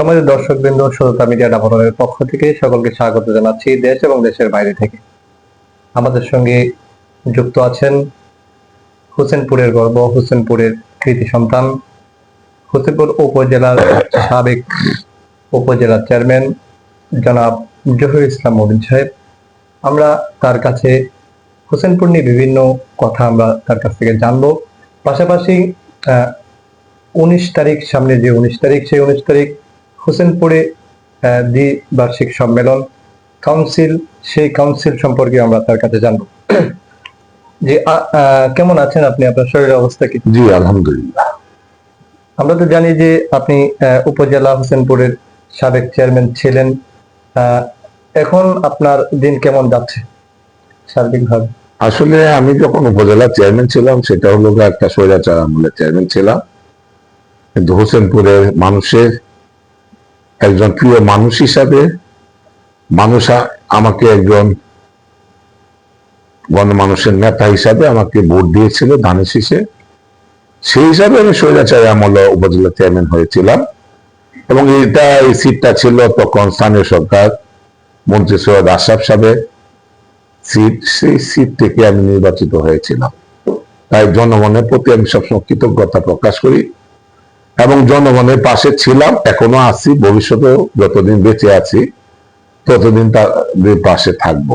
সমাজের দর্শকবৃন্দ শ্রোতা মিডিয়া ডাবরের পক্ষ থেকে সকলকে স্বাগত জানাচ্ছি দেশ এবং দেশের বাইরে থেকে। আমাদের সঙ্গে যুক্ত আছেন হোসেনপুরের গর্ব, হোসেনপুরের কৃতি সন্তান, হোসেনপুর উপজেলার সাবেক উপজেলা চেয়ারম্যান জনাব জহির ইসলাম মবিন সাহেব। আমরা তার কাছে হোসেনপুর নিয়ে বিভিন্ন কথা আমরা তার কাছ থেকে জানব। পাশাপাশি উনিশ তারিখ সামনে যে উনিশ তারিখ, সেই উনিশ তারিখ হোসেনপুরে দ্বিবার্ষিক সম্মেলন। কাউন্সিল সেই কাউন্সিল সম্পর্কে আমরা তার কাছে জানব। যে কেমন আছেন আপনি? আপনার শরীরের অবস্থা কি? জি আলহামদুলিল্লাহ। আমরা তো জানি যে আপনি উপজেলা হোসেনপুরের সাবেক চেয়ারম্যান ছিলেন। আহ, এখন আপনার দিন কেমন যাচ্ছে সার্বিকভাবে? আসলে আমি যখন উপজেলা চেয়ারম্যান ছিলাম সেটা হলো একটা স্বৈরাচার আমলের চেয়ারম্যান ছিলাম। কিন্তু হোসেনপুরের মানুষের একজন প্রিয় মানুষ হিসাবে মানুষ আমাকে একজন গণমানুষের নেতা হিসাবে আমাকে ভোট দিয়েছিল ধানের শীষে। সেই হিসাবে আমি স্বৈরাচার আমল উপজেলা চেয়ারম্যান হয়েছিলাম এবং এটা এই সিটটা ছিল তখন স্থানীয় সরকার মন্ত্রী সৈয়দ আশরাফ সাহেব সিট। সেই সিট থেকে আমি নির্বাচিত হয়েছিলাম। তাই জনগণের প্রতি আমি সবসময় কৃতজ্ঞতা প্রকাশ করি। এবং জনগণের পাশে ছিলাম এখনও আছি ভবিষ্যতেও যতদিন বেঁচে আছি ততদিন তাদের পাশে থাকব।